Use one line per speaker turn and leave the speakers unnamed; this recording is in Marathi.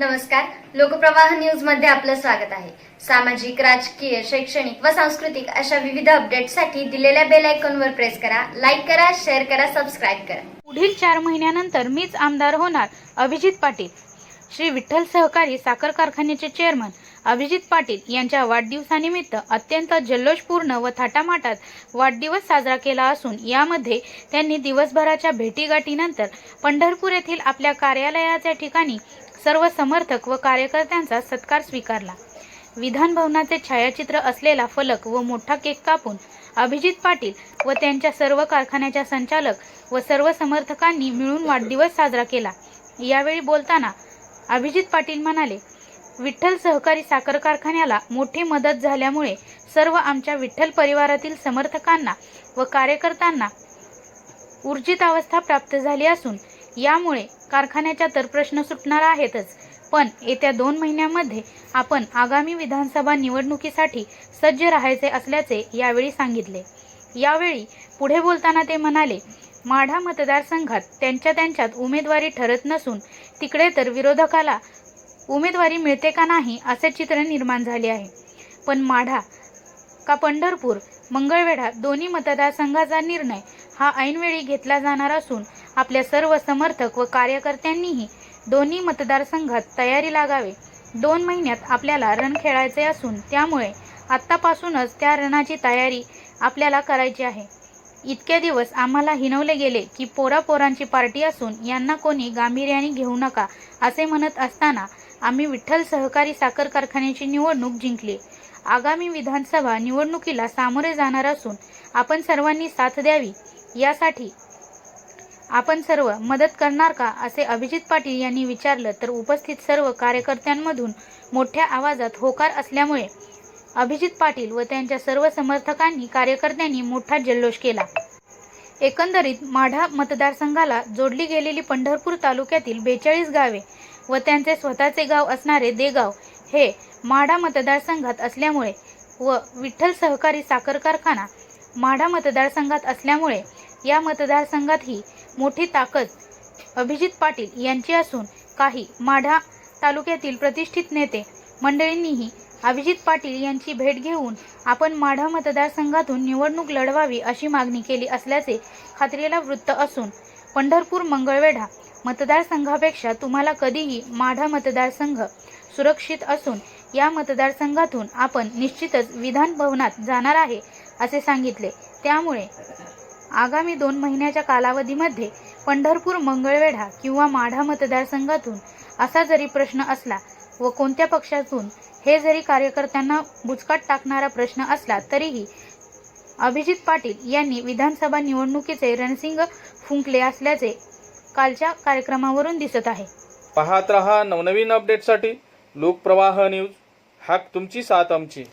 नमस्कार. लोकप्रवाह न्यूजमध्ये आपलं स्वागत आहे. सामाजिक राजकीय शैक्षणिक व सांस्कृतिक अशा विविध अपडेटसाठी दिलेल्या बेल आयकॉनवर प्रेस करा लाईक करा शेअर करा सबस्क्राईब करा.
पुढील चार महिन्यानंतर मीच आमदार होणार अभिजित पाटील. श्री विठ्ठल सहकारी साखर कारखान्याचे चेअरमन अभिजित पाटील यांच्या वाढदिवसानिमित्त अत्यंत जल्लोषपूर्ण व थाटामाटात वाढदिवस साजरा केला असून यामध्ये त्यांनी दिवसभराच्या भेटीगाठीनंतर पंढरपूर येथील आपल्या कार्यालयाच्या ठिकाणी सर्व समर्थक व कार्यकर्त्यांचा सत्कार स्वीकारला. विधान भवनाचे छायाचित्र असलेला फलक व मोठा केक कापून अभिजित पाटील व त्यांच्या सर्व कारखान्याच्या संचालक व सर्व समर्थकांनी मिळून वाढदिवस साजरा केला. यावेळी बोलताना अभिजित पाटील म्हणाले विठ्ठल सहकारी साखर कारखान्याला मोठी मदत झाल्यामुळे सर्व आमच्या विठ्ठल परिवारातील समर्थकांना व कार्यकर्त्यांना ऊर्जित अवस्था प्राप्त झाली असून यामुळे कारखान्याच्या तर प्रश्न सुटणार आहेतच. पण येत्या दोन महिन्यामध्ये आपण आगामी विधानसभा निवडणुकीसाठी सज्ज राहायचे असल्याचे यावेळी सांगितले. यावेळी पुढे बोलताना ते म्हणाले माढा मतदारसंघात त्यांच्या त्यांच्यात उमेदवारी ठरत नसून तिकडे तर विरोधकाला उमेदवारी मिळते का नाही असे चित्र निर्माण झाले आहे. पण माढा का पंढरपूर मंगळवेढा दोन्ही मतदारसंघाचा निर्णय हा ऐनवेळी घेतला जाणार असून आपल्या सर्व समर्थक व कार्यकर्त्यांनीही दोन्ही मतदारसंघात तयारी लागावे. दोन महिन्यात आपल्याला रण खेळायचे असून त्यामुळे आत्तापासूनच त्या रणाची तयारी आपल्याला करायची आहे. इतके दिवस आम्हाला हिनवले गेले की पोरा पोरांची पार्टी असून यांना कोणी गांभीर्याने घेऊ नका असे म्हणत असताना आम्ही विठ्ठल सहकारी साखर कारखान्याची निवडणूक जिंकली. आगामी विधानसभा निवडणुकीला सामोरे जाणार असून आपण सर्वांनी साथ द्यावी. यासाठी आपण सर्व मदत करणार का? असे अभिजित पाटील यांनी विचारलं तर उपस्थित सर्व कार्यकर्त्यांमधून मोठ्या आवाजात होकार असल्यामुळे अभिजित पाटील व त्यांच्या सर्व समर्थकांनी कार्यकर्त्यांनी मोठा जल्लोष केला. एकंदरीत माढा मतदारसंघाला जोडली गेलेली पंढरपूर तालुक्यातील बेचाळीस गावे व त्यांचे स्वतःचे गाव असणारे देगाव हे माढा मतदारसंघात असल्यामुळे व विठ्ठल सहकारी साखर कारखाना माढा मतदारसंघात असल्यामुळे या मतदारसंघातही मोठी ताकद. अभिजित पाटील यांची असून काही माढा तालुक्यातील प्रतिष्ठित नेते मंडळींनीही अभिजित पाटील यांची भेट घेऊन आपण माढा मतदारसंघातून निवडणूक लढवावी अशी मागणी केली असल्याचे खात्रीला वृत्त असून पंढरपूर मंगळवेढा मतदारसंघापेक्षा तुम्हाला कधीही माढा मतदारसंघ सुरक्षित असून या मतदारसंघातून आपण निश्चितच विधान भवनात जाणार आहे असे सांगितले. त्यामुळे आगामी दोन महिन्याच्या कालावधीमध्ये पंढरपूर मंगळवेढा किंवा माढा मतदारसंघातून असा जरी प्रश्न असला व कोणत्या पक्षातून हे जरी कार्यकर्त्यांना बुचकाट टाकणारा प्रश्न असला तरीही अभिजित पाटील यांनी विधानसभा निवडणुकीचे रणसिंग फुंकले असल्याचे कालच्या कार्यक्रमावरून दिसत आहे.
पाहत रहा नवनवीन अपडेटसाठी लोकप्रवाह न्यूज. हाक तुमची साथ आमची.